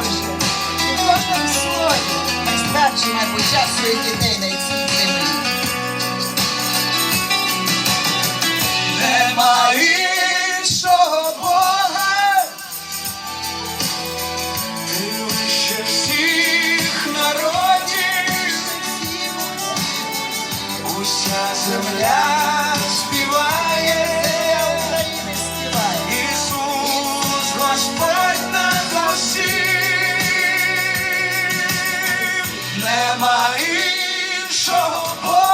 Боже, у кожному слові старші майбуття своїх дітей на цій землі. Нема іншого Бога, ти вище всіх народів, уся земля. Нема іншого.